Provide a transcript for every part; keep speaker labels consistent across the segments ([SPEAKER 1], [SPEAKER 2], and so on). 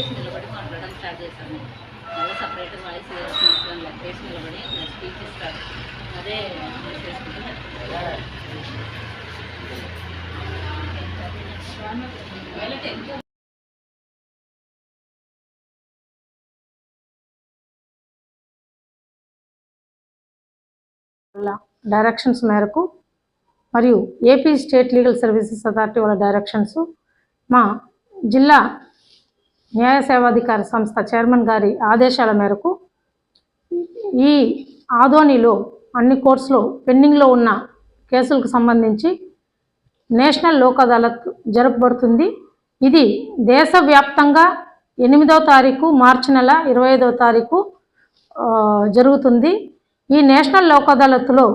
[SPEAKER 1] లేచి నిలబడి మాట్లాడడం స్టార్ట్ చేశాను. మళ్ళీ సపరేట్ వాయిస్ వేసుకుని లేచి నిలబడి స్పీచ్ ఇస్తారు అదే చేసుకుంటే
[SPEAKER 2] డైరెక్షన్స్ మేరకు మరియు AP state legal services authority వాళ్ళ డైరెక్షన్స్ మా జిల్లా న్యాయ సేవాధికార సంస్థ చైర్మన్ గారి ఆదేశాల మేరకు ఈ ఆదోనిలో అన్ని కోర్సులో పెండింగ్లో ఉన్న కేసులకు సంబంధించి నేషనల్ లోక్ అదాలత్ జరపబడుతుంది. ఇది దేశవ్యాప్తంగా ఎనిమిదవ తారీఖు మార్చి నెల ఇరవై ఐదవ తారీఖు జరుగుతుంది. ఈ నేషనల్ లోక్ అదాలత్లో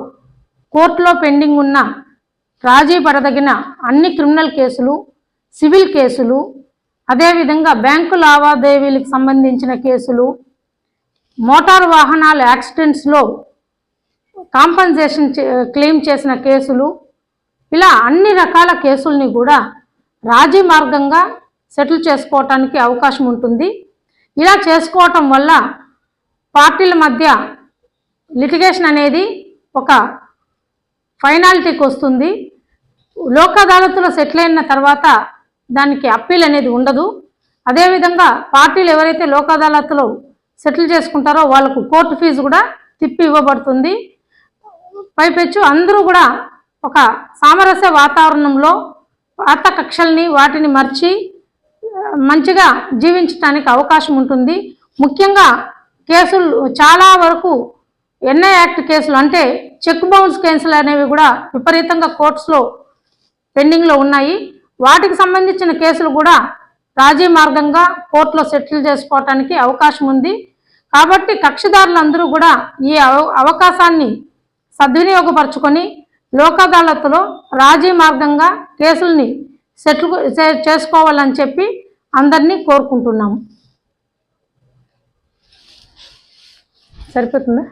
[SPEAKER 2] కోర్టులో పెండింగ్ ఉన్న రాజీ పడదగిన అన్ని క్రిమినల్ కేసులు సివిల్ కేసులు అదేవిధంగా బ్యాంకు లావాదేవీలకు సంబంధించిన కేసులు మోటారు వాహనాల యాక్సిడెంట్స్లో కాంపన్సేషన్ క్లెయిమ్ చేసిన కేసులు ఇలా అన్ని రకాల కేసుల్ని కూడా రాజీ మార్గంగా సెటిల్ చేసుకోవటానికి అవకాశం ఉంటుంది. ఇలా చేసుకోవటం వల్ల పార్టీల మధ్య లిటిగేషన్ అనేది ఒక ఫైనాలిటీకి వస్తుంది. లోక్ అదాలత్లో సెటిల్ అయిన తర్వాత దానికి అప్పీల్ అనేది ఉండదు. అదేవిధంగా పార్టీలు ఎవరైతే లోక్ అదాలత్లో సెటిల్ చేసుకుంటారో వాళ్ళకు కోర్టు ఫీజు కూడా తిప్పి ఇవ్వబడుతుంది. పైపెచ్చు అందరూ కూడా ఒక సామరస్య వాతావరణంలో పాత కక్షల్ని వాటిని మర్చి మంచిగా జీవించడానికి అవకాశం ఉంటుంది. ముఖ్యంగా కేసులు చాలా వరకు ఎన్ఐ యాక్ట్ కేసులు అంటే చెక్ బౌన్స్ కేసులు అనేవి కూడా విపరీతంగా కోర్ట్స్లో పెండింగ్లో ఉన్నాయి. వాటికి సంబంధించిన కేసులు కూడా రాజీ మార్గంగా కోర్టులో సెటిల్ చేసుకోవటానికి అవకాశం ఉంది. కాబట్టి కక్షిదారులందరూ కూడా ఈ అవ- అవకాశాన్ని సద్వినియోగపరచుకొని లోక్ అదాలత్లో రాజీ మార్గంగా కేసుల్ని సెటిల్ చేసుకోవాలని చెప్పి అందరినీ కోరుకుంటున్నాము. సరిపోతుందా?